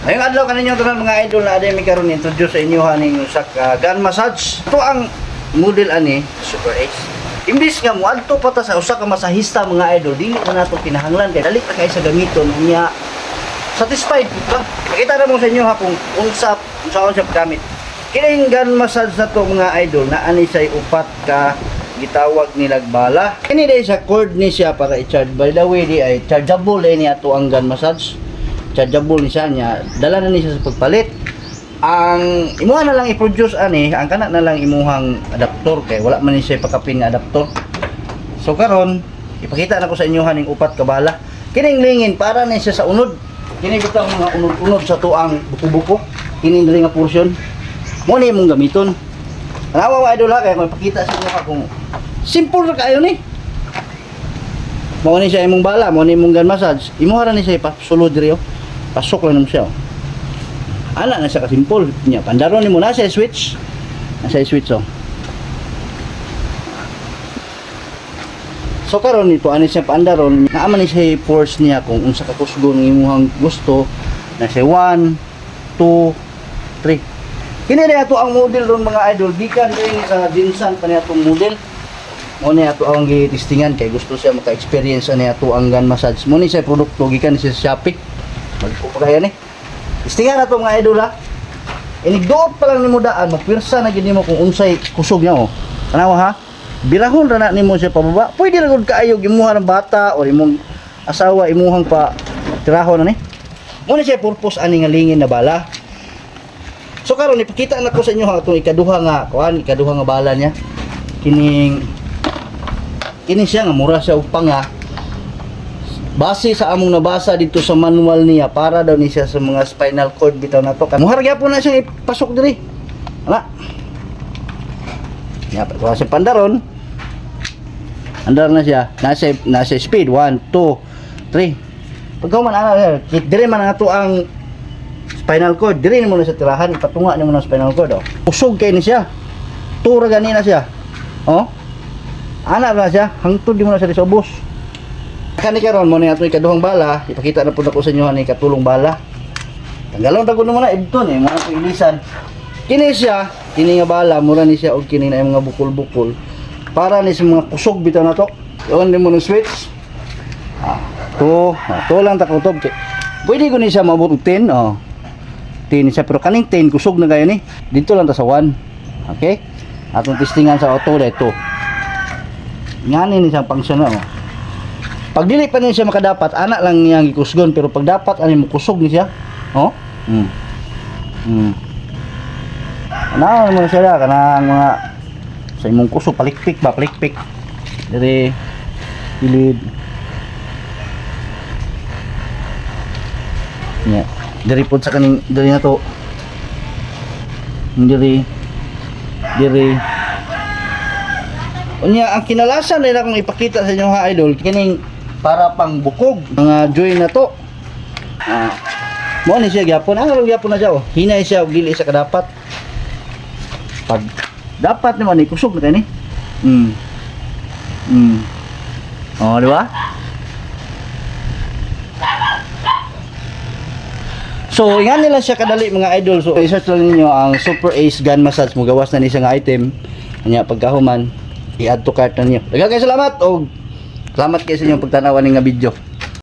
Ngayong adlaw kaninyo tanan mga idol na aday mi karon introduce sa inyo haning usa ka gun massage. Ito ang model ani Super Ace. Imbis nga mo adto pa ta sa usa ka masahista mga idol, dili na nato kinahanglan kay dali ta kay sa gamiton unya satisfied ka. Makita na mo sa inyo ha kung unsa unsa siya gamit. Kining gun massage na to mga idol na ani say upat ka gitawag nilag bala. Kini day sa cord ni siya para i-charge. By the way, di ay chargeable eh ni ato ang gun massage. Chargeable ni siya niya. Dala na ni sa pagpalit. Ang imuha na lang i-produce ani, ang kana na lang imuhang adapter kay wala man ni siya pakapin nga adapter. So karon ipakita na ko sa inyo haning upat ka bala. Kining lingin para ni siya sa unod. Kini bitaw mga unod-unod sa tuang buko-buko. Kini diri nga portion. Mo ni imong gamiton. Tanawa wa idol ha kay ipakita sa inyo kung simple ra kayo ni. Mo ni siya imong bala, mo ni imong gun massage. Ra ni siya ipasulod diri oh. Pasok lang nimo siya. oh. Ana na siya ka simple. Nya pandaron nimo na siya switch. Nasa switch oh. So karon nito ani siya pandaron, naa man ni siya force niya kung unsa ka kusgon ng imong gusto na siya 1 2 3 Kini ato ang model ron mga idol, gikan rin sa dinsan pa niya atong model. Mo ni ato ang gitistingan kay gusto siya maka-experience ani ato ang gun massage. Mo ni siya produkto gikan sa Shopee. Magpo pa kaya ni. Tistingan ato mga idol ha. Inigduot pa lang nimo daan, magpirsa na gid nimo kung unsay kusog niya oh. Tanawa ha. Birahon ra na nimo siya pababa. Pwede ra gud kaayo gimuha ng bata o imong asawa imuhang pa tirahon na ni. Mo ni siya purpose ani nga lingin na bala. So karon ipakita na ko sa inyo ang atong ikaduha nga kuan, ikaduha nga bala niya. Kining kini siya nga mura siya upang nga base sa among nabasa dito sa manual niya para daw ni siya sa mga spinal cord bitaw na to. Muhar gyapon na siya ipasok diri. Ana. Ya, kuha siya pandaron. Andar na siya. Nasa nasa speed 1 2 3. Pagka man ana dire man nga to ang spinal cord diri mo na sa tirahan ipatunga nimo na spinal cord oh usog kay ni siya tura gani siya oh ana na siya hangtod di mo na siya sa ubos kani karon mo ni ato ikaduhang bala. Ipakita na pud ako sa inyo ani katulong bala. Tanggalon ta kuno muna ibton eh mga ilisan kini siya kini nga bala mura ni siya og kini na mga bukol-bukol. Para ni sa mga kusog bitaw na to. On mo ng switch. Ah, to ah, to lang ta kutob. Pwede ko ni siya 10 oh. 10 siya pero kaning 10 kusog na gayon ni. Dito lang ta sa 1 okay? Atong testingan sa auto dito ngani ni siyang function oh pag dili pa niya siya makadapat ana lang niyang gikusgon pero pag dapat ani mo kusog ni siya. Oh mm mm ana mo na siya kanang mga sa imong kusog palikpik ba palikpik? Dire pilid nya diri pod sa kaning diri na to. Diri diri unya ang kinalasan nila kung ipakita sa inyo ha idol kining para pang bukog. Mga joy na to. Ah. Mo ni siya gyapon. Ano gyapon na siya oh. Hinay siya og dili siya kadapat. Pag dapat naman ni kusog na kani mm mm oh di ba? So, yan nila siya kadali mga idol. So, i-search lang ninyo ang Super Ace Gun Massage. Mugawas na ni siya nga item. Kanya pagkahuman, i-add to cart na ninyo. Daghang salamat o salamat kayo sa inyong pagtanawan ng video.